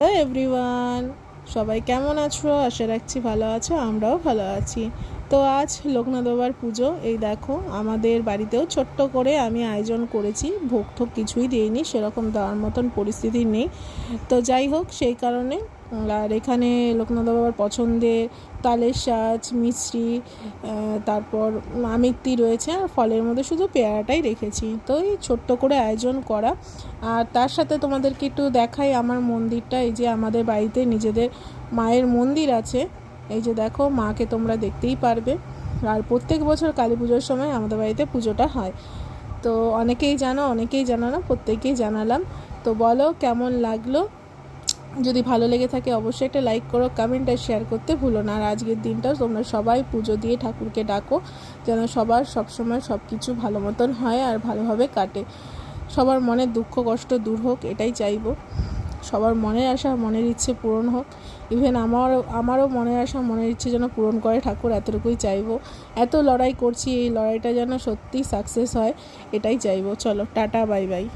Everyone সবাই কেমন আছো? আশা রাখছি ভালো আছো আমরাও ভালো আছি। তো আজ লোকনাথ পুজো, এই দেখো, আমাদের বাড়িতেও ছোট্ট করে আমি আয়োজন করেছি, ভোগ ঠোক কিছুই দিইনি, সেরকম দেওয়ার মতন পরিস্থিতি নেই। তো যাই হোক, সেই কারণে, আর এখানে লোকনাথ পছন্দের তালের সাজ, মিষ্টি তারপর আমিত্তি রয়েছে, আর ফলের মধ্যে শুধু পেয়ারাটাই রেখেছি। তো এই ছোট্ট করে আয়োজন করা, আর তার সাথে তোমাদেরকে একটু দেখাই আমার মন্দিরটা, এই যে আমাদের বাড়িতে নিজেদের মায়ের মন্দির আছে। এই যে দেখো, মাকে তোমরা দেখতেই পারবে। আর প্রত্যেক বছর কালী পুজোর সময় আমাদের বাড়িতে পুজোটা হয়। তো অনেকেই জানো অনেকেই জানো না প্রত্যেকেই জানালাম। তো বলো, কেমন লাগল? যদি ভালো লেগে থাকে, অবশ্যই একটা লাইক করো কমেন্ট আর শেয়ার করতে ভুলো না। আর আজকের দিনটা তোমরা সবাই পুজো দিয়ে ঠাকুরকে ডাকো, যেন সবার সবসময় সব কিছু ভালো মতন হয় আর ভালোভাবে কাটে। সবার মনের দুঃখ, কষ্ট দূর হোক, এটাই চাইব। সবার মনের আশা, মনের ইচ্ছে পূরণ হোক। ইভেন আমার, আমারও মনের আশা, মনের ইচ্ছে যেন পূরণ করে। ঠাকুর, এতটুকুই চাইব। এত লড়াই করছি, এই লড়াইটা যেন সত্যি সাকসেস হয়, এটাই চাইব। চলো, টাটা বাই বাই